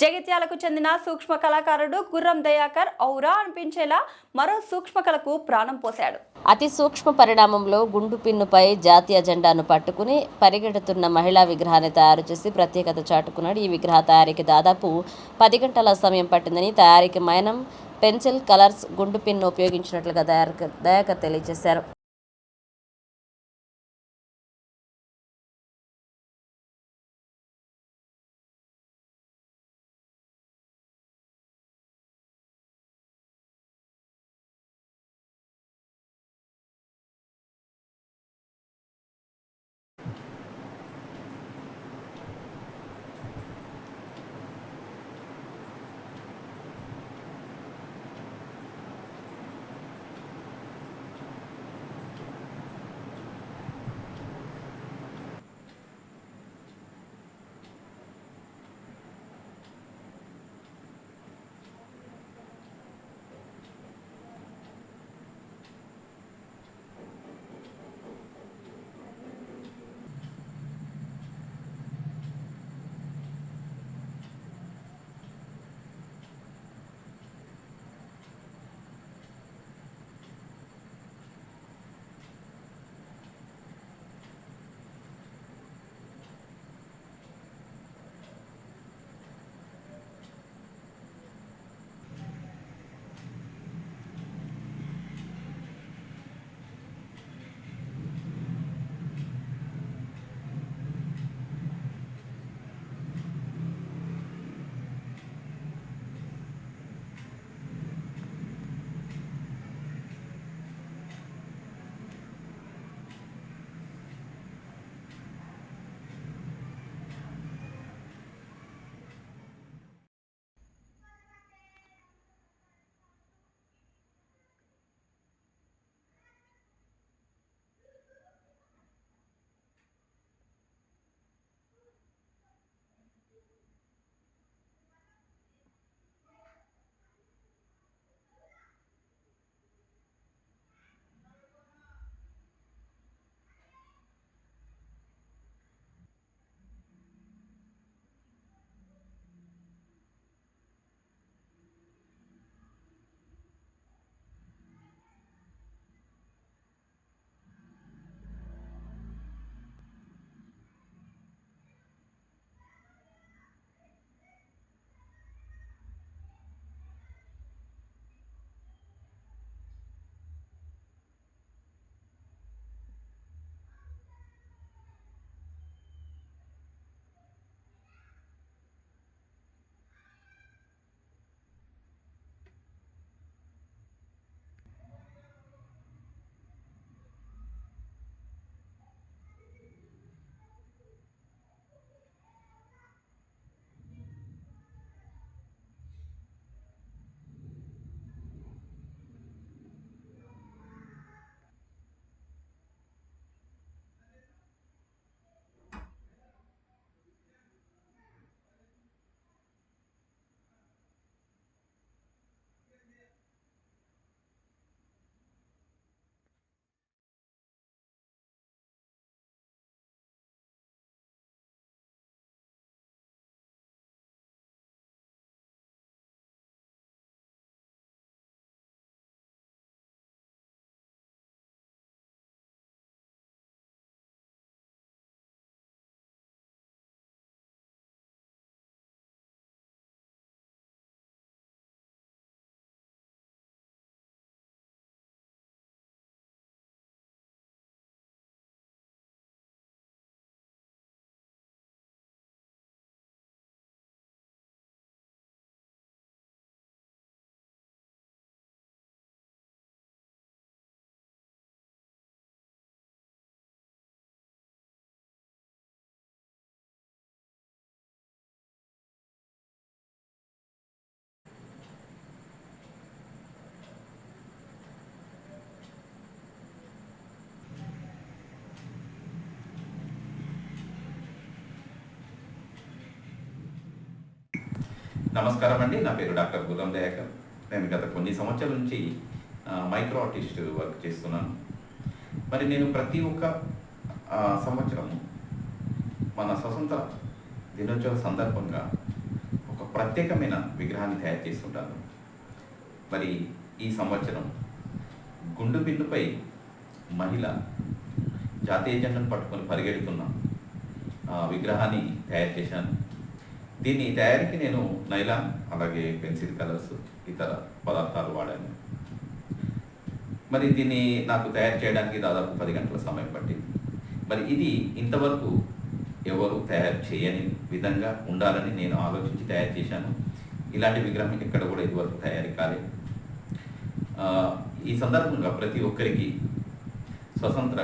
జగిత్యాలకు చెందిన సూక్ష్మ కళాకారుడు గుర్రం దయాకర్ ఔరా అనిపించేలా మరో సూక్ష్మ కళకు ప్రాణం పోశాడు. అతి సూక్ష్మ పరిణామంలో గుండు పిన్నుపై జాతీయ జెండాను పట్టుకుని పరిగెడుతున్న మహిళా విగ్రహాన్ని తయారు చేసి ప్రత్యేకత చాటుకున్నాడు. ఈ విగ్రహ తయారీకి దాదాపు పది గంటల సమయం పట్టిందని తయారీకి మైనం పెన్సిల్ కలర్స్ గుండు పిన్ను ఉపయోగించినట్లుగా దయాకర్ దయాకర్ తెలియజేశారు. నమస్కారం అండి. నా పేరు డాక్టర్ గుర్రం దయాకర్. నేను గత కొన్ని సంవత్సరాల నుంచి మైక్రో ఆర్టిస్ట్ వర్క్ చేస్తున్నాను. మరి నేను ప్రతి ఒక్క సంవత్సరం మన స్వతంత్ర దినోత్సవ సందర్భంగా ఒక ప్రత్యేకమైన విగ్రహాన్ని తయారు చేస్తుంటాను. మరి ఈ సంవత్సరం గుండు పిన్నుపై మహిళ జాతీయ జెండాను పట్టుకొని పరిగెడుతున్న విగ్రహాన్ని తయారు చేశాను. దీన్ని తయారీకి నేను నైలాన్ అలాగే పెన్సిల్ కలర్స్ ఇతర పదార్థాలు వాడాను. మరి దీన్ని నాకు తయారు చేయడానికి దాదాపు పది గంటల సమయం పట్టింది. మరి ఇది ఇంతవరకు ఎవరు తయారు చేయని విధంగా ఉండాలని నేను ఆలోచించి తయారు చేశాను. ఇలాంటి విగ్రహం ఎక్కడ కూడా ఇదివరకు తయారు కాలేదు. ఈ సందర్భంగా ప్రతి ఒక్కరికి స్వతంత్ర